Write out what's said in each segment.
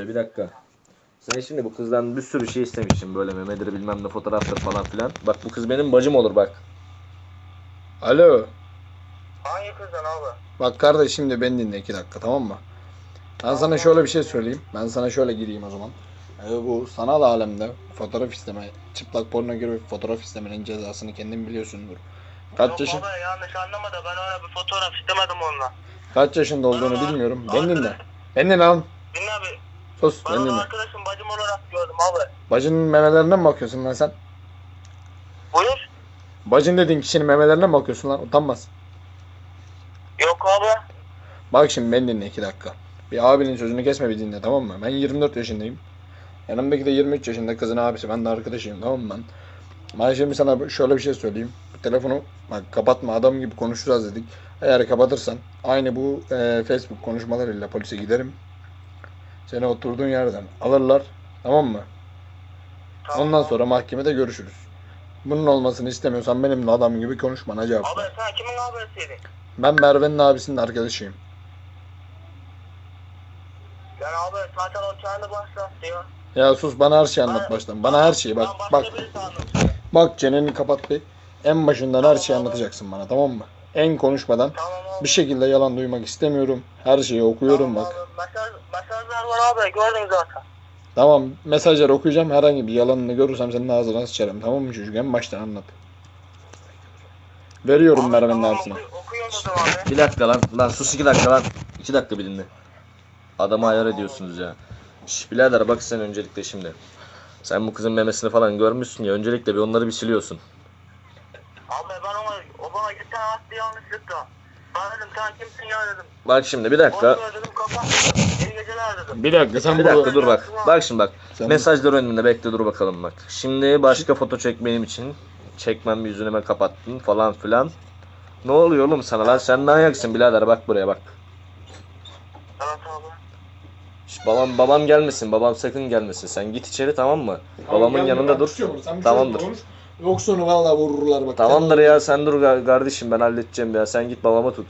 buraya bir dakika. Sen şimdi bu kızdan bir sürü şey istemişsin böyle memedir bilmem ne fotoğraftır falan filan. Bak bu kız benim bacım olur bak. Alo. Hangi kızdan abi? Bak kardeş şimdi beni dinle iki dakika tamam mı? Ben sana şöyle bir şey söyleyeyim. Ben sana şöyle gireyim o zaman. Ee, bu sanal alemde fotoğraf isteme, çıplak pornografi fotoğraf istemenin cezasını kendin biliyorsundur. Kaç Yok yaşın baba yanlış anlama da ben öyle bir fotoğraf istemedim onunla. kaç yaşında olduğunu bilmiyorum. Beni dinle. Beni dinle lan. Dinle abi. Sus Ben onu arkadaşım bacım olarak gördüm abi. Bacının memelerine mi bakıyorsun lan sen? Buyur. Bacın dediğin kişinin memelerine mi bakıyorsun lan? Utanmaz. Yok abi. Bak şimdi beni dinle iki dakika. Bir abinin sözünü kesme bir dinle tamam mı? Ben 24 yaşındayım. Yanımdaki de 23 yaşında kızın abisi. Ben de arkadaşıyım tamam mı ben? Ben şimdi sana şöyle bir şey söyleyeyim. Bu telefonu bak kapatma adam gibi konuşacağız dedik. Eğer kapatırsan aynı bu e, Facebook konuşmalarıyla polise giderim. Seni oturduğun yerden alırlar. Tamam mı? Tamam. Ondan sonra mahkemede görüşürüz. Bunun olmasını istemiyorsan benimle adam gibi konuş bana cevap Abi ver. sen kimin abisiydin? Ben Merve'nin abisinin arkadaşıyım. Yani abi zaten o kendi başlattı ya. Ya sus bana her şeyi anlat Ben- baştan. Bana her şeyi bak bak bak çeneni kapat bir. En başından her şeyi anlatacaksın bana tamam mı? En konuşmadan Tamam abi. bir şekilde yalan duymak istemiyorum. Her şeyi okuyorum Tamam bak. Abi. Mesaj, mesajlar var abi gördün zaten. Tamam mesajları okuyacağım. Herhangi bir yalanını görürsem senin ağzına sıçarım. Tamam mı çocuk? En baştan anlat. Veriyorum Abi, Merve'nin tamam, abisine. oku- Okuyorum o zaman abi. Bir dakika lan. Lan sus iki dakika lan. İki dakika bir dinle. Adamı ayar ediyorsunuz ya. Şş birader bak sen öncelikle şimdi. Sen bu kızın memesini falan görmüşsün ya. Öncelikle bir onları bir siliyorsun. Abi ben geçen yanlışlıkla. Sen kimsin ya. Bak şimdi bir dakika. Kapat. İyi geceler. Bir dakika sen Bir burada... dakika dur bak. Bak şimdi bak. Sen- Mesajlar önümde bekle dur bakalım bak. Şimdi başka foto çekmem için çekmem yüzünü kapattın falan filan. Ne oluyor oğlum sana lan? Sen ne ayaksın birader bak buraya bak. Evet abi. Şş, babam babam gelmesin. Babam sakın gelmesin. Sen git içeri tamam mı? Babamın yanında dur. Tamamdır. Yoksa onu vallahi vururlar bak. Tamamdır ya sen dur kardeşim ben halledeceğim ya. Sen git babama tut.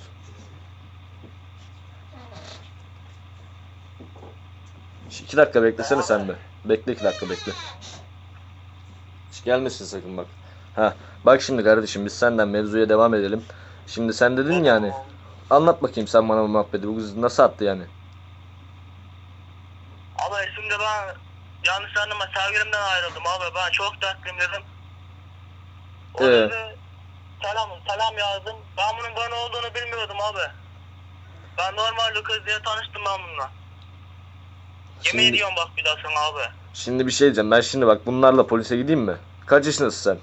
İki dakika beklesene sen de. Bekle iki dakika bekle. Hiç gelmesin sakın bak. Ha bak şimdi kardeşim biz senden mevzuya devam edelim. Şimdi sen dedin yani. Anlat bakayım sen bana bu muhabbeti. Bu kız nasıl attı yani? Abi şimdi ben yanlış anlama sevgilimden ayrıldım abi. Ben çok dertliyim dedim. O dedi selam, selam yazdım. Ben bunun bana olduğunu bilmiyordum abi. Ben normal kız diye tanıştım ben bununla. Yemin Şimdi- ediyorum bak bir daha sana abi. Şimdi bir şey diyeceğim. Ben şimdi bak bunlarla polise gideyim mi? Kaç yaşındasın sen?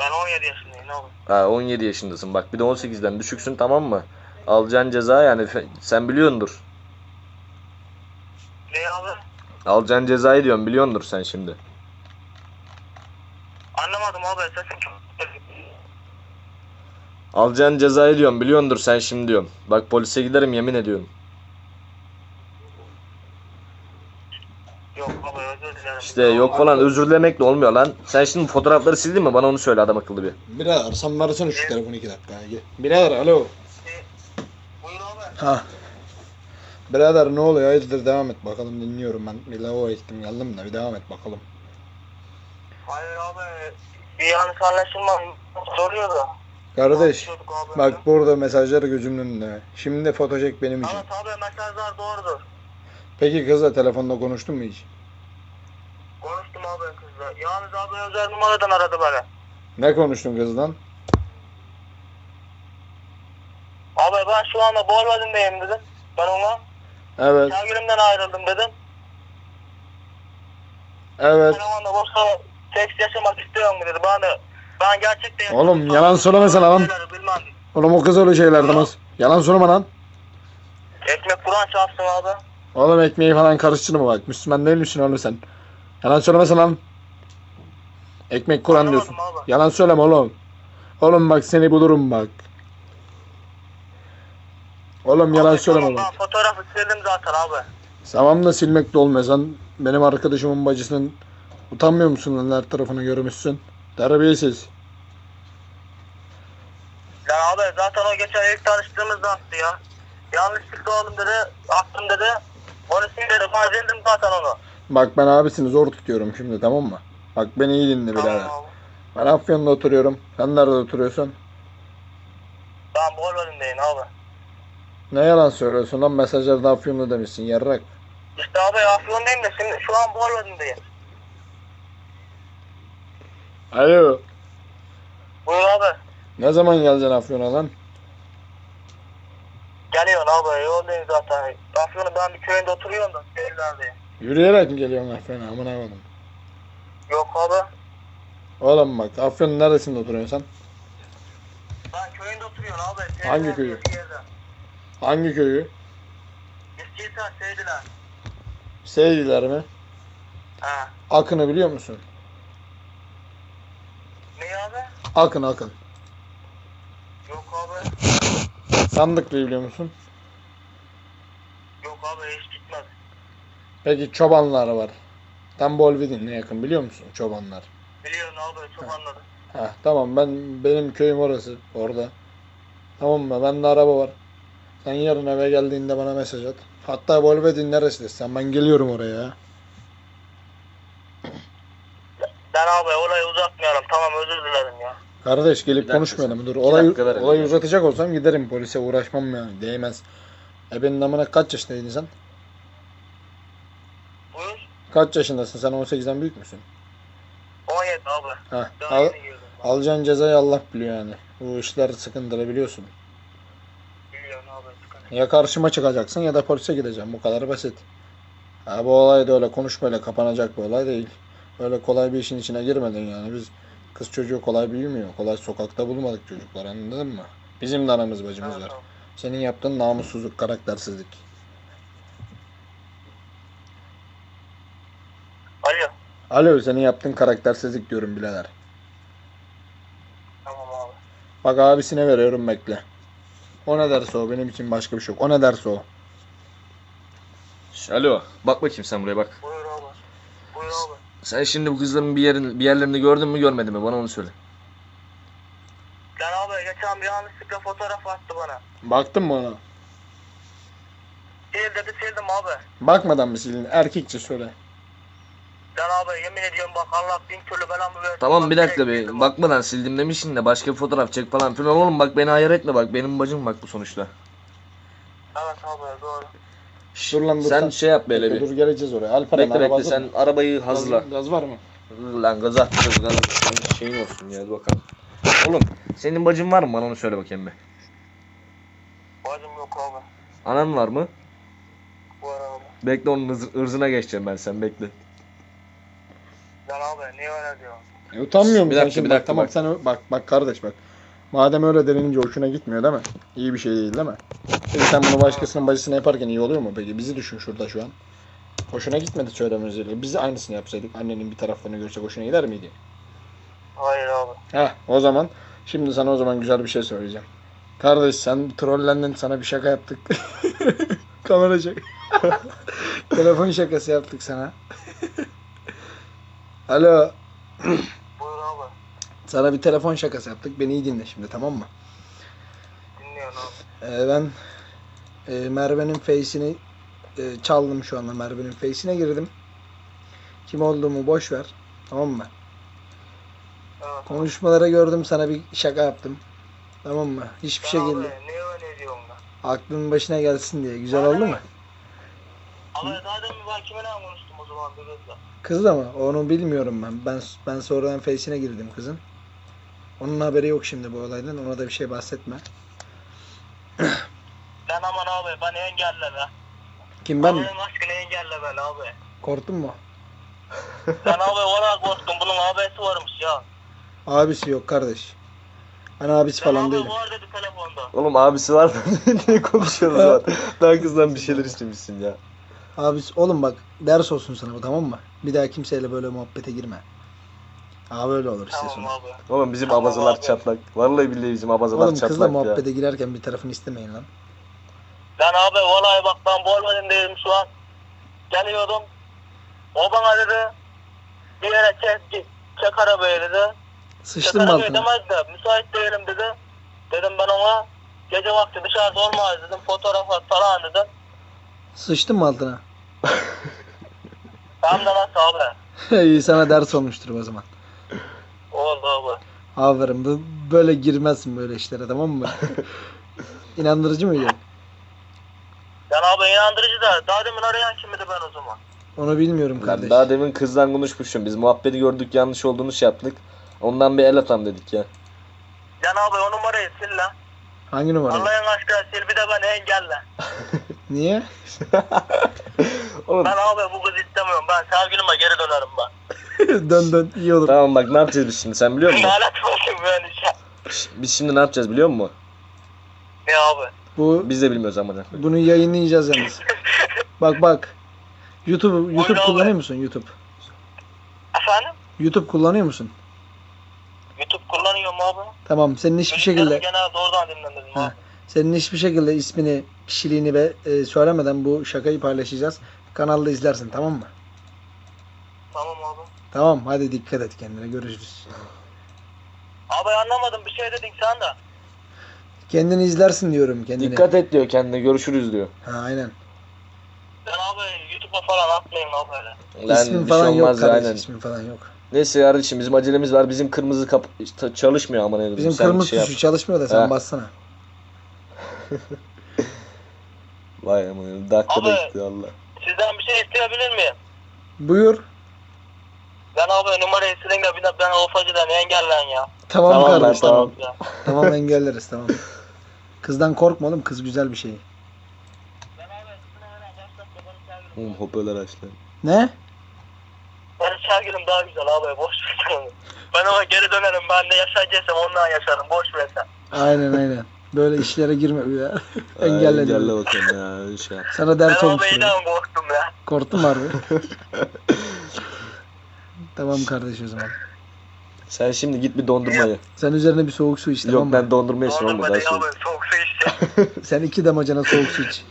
Ben 17 yaşındayım abi. Ha 17 yaşındasın. Bak bir de 18'den düşüksün tamam mı? Alacağın ceza yani sen biliyordur. Ne abi? Alacağın cezayı diyorum biliyordur sen şimdi. Anlamadım abi sesin çok... Alacağın cezayı diyorum biliyordur sen şimdi diyorum. Bak polise giderim yemin ediyorum. Yok baba özür dilerim. İşte yok falan özür dilemek de olmuyor lan. Sen şimdi fotoğrafları sildin mi? Bana onu söyle adam akıllı bir. Birader sen versene şu telefonu iki dakika. Birader alo. Buyur abi. Ha. Birader ne oluyor? Hayırdır devam et bakalım dinliyorum ben. Bir lavabo ettim geldim de bir devam et bakalım. Hayır abi bir yanlış anlaşılma soruyordu. Kardeş Konuşuyorduk abi. bak burada mesajlar gözümün önünde. Şimdi foto çek benim için. Evet abi mesajlar doğrudur. Peki kızla telefonda konuştun mu hiç? Konuştum abi kızla. Yalnız abi özel numaradan aradı beni. Ne konuştun kızdan? Abi ben şu anda Bolvadin'deyim dedim. Ben ona Evet, sevgilimden ayrıldım dedim. evet. Telefonda boşta seks yaşamak istiyorum dedi. Ben de ben gerçekten... Oğlum, yalan söylemesene lan. Bilmem. Oğlum o kız öyle şeyler demez. Yalan söyleme lan. Ekmek Kur'an çarpsın abi. Oğlum ekmeği falan karıştırma bak. Müslüman değil misin oğlum sen? Yalan söylemesene lan. Ekmek Kur'an diyorsun. Anlamadım abi. Yalan söyleme oğlum. Oğlum bak seni bulurum bak. Oğlum yalan Abi, söyleme tamam, bak. Ben fotoğrafı sildim zaten abi. Tamam da silmek de olmuyor. Sen benim arkadaşımın bacısının utanmıyor musun lan her tarafını görmüşsün? Terbiyesiz. Ya abi zaten o geçen ilk tanıştığımızda attı ya. Yanlışlıkla oğlum dedi, attım dedi. Onu sinirdim. Ben zildim zaten onu. Bak ben abisini zor tutuyorum şimdi tamam mı? Bak beni iyi dinle birader. Abi. Ben Afyon'da oturuyorum. Sen nerede oturuyorsun? Ben Bolvadin'deyim abi. Ne yalan söylüyorsun lan mesajlarda Afyon'da demişsin yarrak. İşte abi Afyon'dayım da şimdi şu an Bolvadin'deyim. Alo. Buyur abi. Ne zaman geleceksin Afyon'a lan? Geliyorsun abi yoldayım zaten. Afyon'un ben bir köyünde oturuyorum da. Şehirlerdeyim. Yürüyerek mi geliyorsun Afyon'a amına koydum. Yok abi. Oğlum bak Afyon'un neresinde oturuyorsun sen? Ben köyünde oturuyorum abi. Hangi köyü? Hangi köyü? Eskiysen şeydiler. Seydiler mi? Ha. Akın'ı biliyor musun? Ne abi? Akın Akın. Yok abi. Sandıklı'yı biliyor musun? Yok abi hiç gitmez. Peki çobanlar var. Tam Bolvidin'e yakın biliyor musun çobanlar? Biliyorsun abi çok anladım. Heh, tamam ben benim köyüm orası orada. Tamam mı? Bende araba var. Sen yarın eve geldiğinde bana mesaj at. Hatta Bolvedin neresi sen ben geliyorum oraya ya. Ben abi olayı uzatmayalım. Tamam özür dilerim ya. Kardeş gelip dakika konuşmayalım. Dur İki olay, dakika ver olayı hele. uzatacak olsam giderim polise uğraşmam yani değmez. E benim namına kaç yaşındaydın sen? Buyur. Kaç yaşındasın sen 18'den büyük müsün? 17 abi. Heh, Daha al, yeni girdim. ben. alacağın cezayı Allah biliyor yani. Bu işler sıkıntılı biliyorsun. Biliyorsun abi sıkıntı. Ya karşıma çıkacaksın ya da polise gideceğim. Bu kadar basit. Ha, bu olay da öyle konuşmayla kapanacak bir olay değil. Öyle kolay bir işin içine girmedin yani. Biz kız çocuğu kolay büyümüyor. Kolay sokakta bulmadık çocuklar anladın mı? Bizim de anamız bacımız var. Senin yaptığın namussuzluk, karaktersizlik. Alo. Alo senin yaptığın karaktersizlik diyorum birader. Tamam abi. Bak abisine veriyorum bekle. O ne derse o benim için başka bir şey yok. O ne derse o. Şş, Alo. Bak bakayım sen buraya bak. Buyur. Sen şimdi bu kızların bir yerin bir yerlerini gördün mü görmedin mi? Bana onu söyle. Sen abi geçen bir yanlışlıkla fotoğraf attı bana. Baktın mı ona? Sil dedi sildim abi. Bakmadan mı sildin? Erkekçe söyle. Sen abi yemin ediyorum bak Allah bin türlü belamı versin. Tamam bir dakika bir bakmadan sildim demişsin de başka bir fotoğraf çek falan filan oğlum bak beni ayar etme bak benim bacım bak bu sonuçta. Evet abi doğru. Şş, Dur lan, dur sen sen- şey yap böyle bir. Dur geleceğiz oraya. Alperen Bekle bekle hazır mı? sen arabayı hazırla. Gaz, gaz var mı? Lan gaz at gaz şeyin olsun ya bakalım. Oğlum senin bacın var mı bana onu söyle bakayım bir. Bacım yok abi. Anan var mı? Bu ara abi. Bekle onun ırzına geçeceğim ben sen bekle. Sen abi niye öyle diyorsun? E, utanmıyor musun Bir sen dakika, bir bak, dakika, tamam bak. sen ö- bak bak kardeş bak. Madem öyle denilince hoşuna gitmiyor değil mi? İyi bir şey değil değil mi? Peki sen bunu başkasının bacısına yaparken iyi oluyor mu peki? Bizi düşün şurada şu an. Hoşuna gitmedi söylememizle. Biz de aynısını yapsaydık. Annenin bir taraflarını görsek hoşuna gider miydi? Hayır abi. Heh o zaman. Şimdi sana o zaman güzel bir şey söyleyeceğim. Kardeş sen trollendin sana bir şaka yaptık. Kamera şaka. Telefon şakası yaptık sana. Alo. Sana bir telefon şakası yaptık. Beni iyi dinle şimdi tamam mı? Dinliyorum abi. Ee, ben e, Merve'nin face'ini e, çaldım şu anda. Merve'nin face'ine girdim. Kim olduğumu boş ver. Tamam mı? Evet. Konuşmaları gördüm sana bir şaka yaptım. Tamam mı? Hiçbir şekilde abi niye öyle da? aklın başına gelsin diye. Güzel oldu mu? Abi zaten ben kiminle konuştum o zaman bir kızla. Kız ama onu bilmiyorum ben. Ben ben sonradan face'ine girdim kızın. Onun haberi yok şimdi bu olaydan. Ona da bir şey bahsetme. Sen aman abi beni engelle be. Kim ben mi? Allah'ın aşkına engelle beni abi. Korktun mu? Sen abi valla korktum bunun abisi varmış ya. Abisi yok kardeş. Ben abisi Ben falan abi değilim. var dedi telefonda. Oğlum abisi var da niye konuşuyoruz lan? Daha kızdan bir şeyler istemişsin ya. Abisi oğlum bak ders olsun sana bu tamam mı? Bir daha kimseyle böyle muhabbete girme. Abi öyle olur işte Tamam abi. Oğlum bizim Tamam abazalar abi. çatlak. Vallahi billahi bizim abazalar Oğlum kızla çatlak ya. muhabbete girerken bir tarafını istemeyin lan. Ben abi vallahi bak ben Bolvadin değilim şu an. Geliyordum. O bana dedi bir yere çek git. Çek arabayı dedi. Çek Sıçtın mı arabayı altına? demez de müsait değilim dedi. Dedim ben ona gece vakti dışarıda olmaz dedim. Fotoğraf at falan dedim. Sıçtın mı altına? Tamam da nasıl abi? İyi sana ders olmuştur o zaman. Oldu abi. Aferin. Bu, böyle girmezsin böyle işlere tamam mı? İnandırıcı mıydı? Yani abi inandırıcı da daha demin arayan kimdi ben o zaman? Onu bilmiyorum Ben kardeş. daha demin kızdan konuşmuşum. Biz muhabbeti gördük yanlış olduğunu şey yaptık. Ondan bir el atam dedik ya. Yani abi o numarayı sil lan. Hangi numara? Allah'ın aşkına sil bir de beni engelle. Niye? Oğlum Ben abi bu kızı istemiyorum. Ben sevgilime geri dönerim ben. dön dön iyi olur. tamam bak ne yapacağız biz şimdi sen biliyor musun? Lanet olsun işe. Şş, Biz şimdi ne yapacağız biliyor musun? Ne abi? Bu Biz de bilmiyoruz ama. bunu yayınlayacağız yalnız. Bak bak. YouTube YouTube abi. kullanıyor musun YouTube? Efendim? YouTube kullanıyor musun? YouTube kullanıyorum abi. Tamam senin hiçbir şekilde Müziklerimi genelde oradan dinledim Ha. abi. senin hiçbir şekilde ismini, kişiliğini ve e, söylemeden bu şakayı paylaşacağız. Kanalda izlersin tamam mı? Tamam hadi dikkat et kendine görüşürüz. Abi anlamadım bir şey dedin sen de. Kendini izlersin diyorum kendini. Dikkat et diyor kendine görüşürüz diyor. Ha aynen. Ben abi YouTube'a falan atmayayım abi öyle. Lan ismin bir falan şey yok olmaz kardeş. aynen. ismin falan yok. Neyse kardeşim bizim acelemiz var. Bizim kırmızı kap çalışmıyor ama ne Bizim Sen kırmızı şey yap. tuşu çalışmıyor da sen Ha. bassana. Vay aman dakikada Abi. gitti valla. Sizden bir şey isteyebilir miyim? Buyur. Ben abi numarayı silin de bir de beni ufacıdan engellen ya. Tamam, Tamam ben, kardeş tamam. tamam. Ya. Tamam engelleriz tamam. Kızdan korkma oğlum kız güzel bir şey. Ben abi üstüne sevgilim. Oğlum hoparlör açtı. Ne? Benim sevgilim daha güzel abi boş ver sen onu. Ben ona geri dönerim ben de yaşayacaksam ondan yaşarım boş ver sen. Aynen aynen. Böyle işlere girme ya. Ay, Engelle Engelle bakalım ya. öyle Şey yap. Sana Ben dert abi olmuştur. inan korktum ya. Korktun mu harbi? tamam kardeş o zaman. Sen şimdi git bir dondurma ye. Sen üzerine bir soğuk su iç tamam Yok mı? ben dondurma yesin Doğru oğlum ben daha de soğuk. abi soğuk su içeceğim. Sen iki damacana soğuk su iç.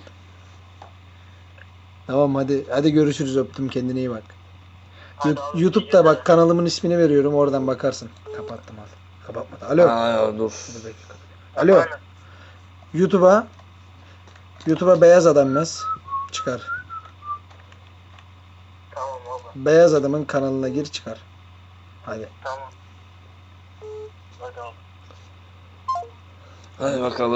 Tamam hadi hadi görüşürüz öptüm kendine iyi bak. Hadi Yu- YouTube'da bak kanalımın ismini veriyorum oradan bakarsın. Kapattım al. Kapatmadı. Alo. Aa, dur. Dur bekle, kapat. Alo. Aynen. YouTube'a YouTube'a beyaz adam yaz. Çıkar. Beyaz adamın kanalına gir çıkar. Hadi. tamam. Hadi abi. Hadi bakalım.